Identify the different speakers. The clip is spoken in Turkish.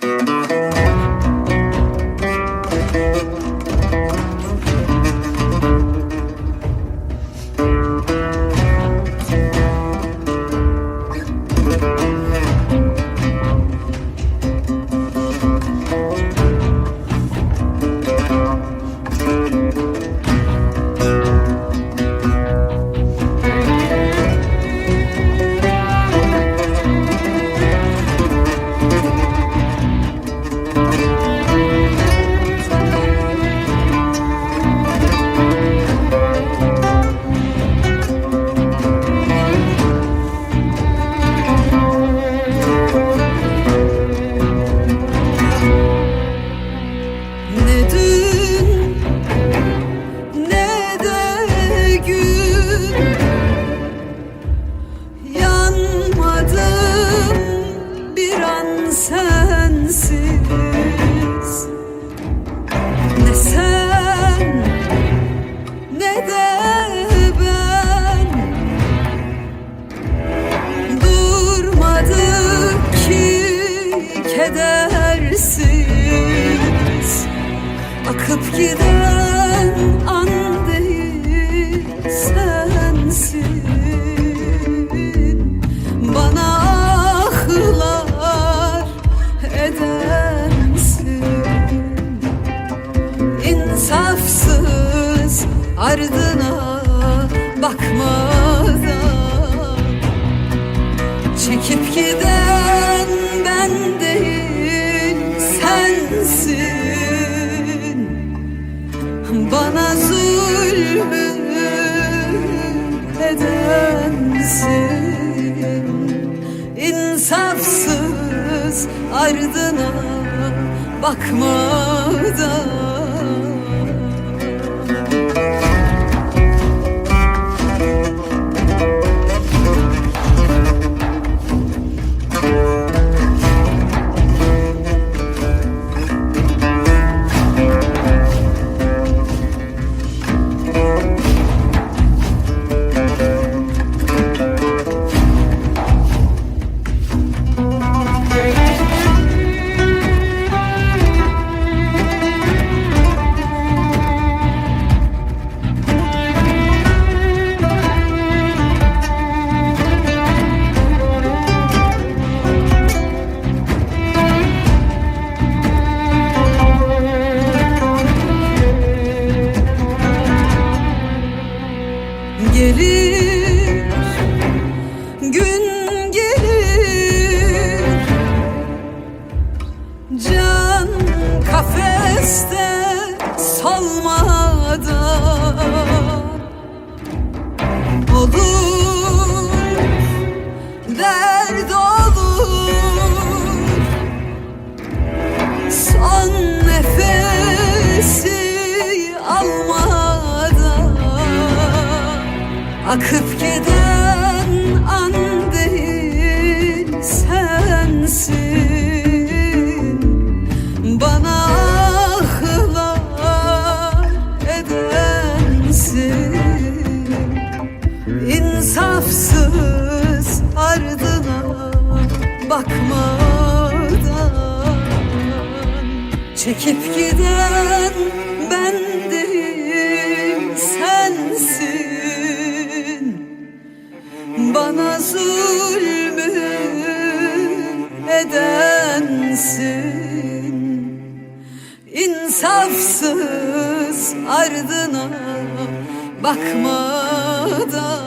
Speaker 1: Thank you. Kedersiz Akıp giden an değil sensin. Bana ahlar edensin İnsafsız ardına bakmadan Çekip giden edensin İnsafsız ardına bakmadan kafeste solmadan olur dert olur. Son nefesi almadan akıp giden Çekip giden ben değil sensin. Bana zulmü edensin. İnsafsız ardına bakmadan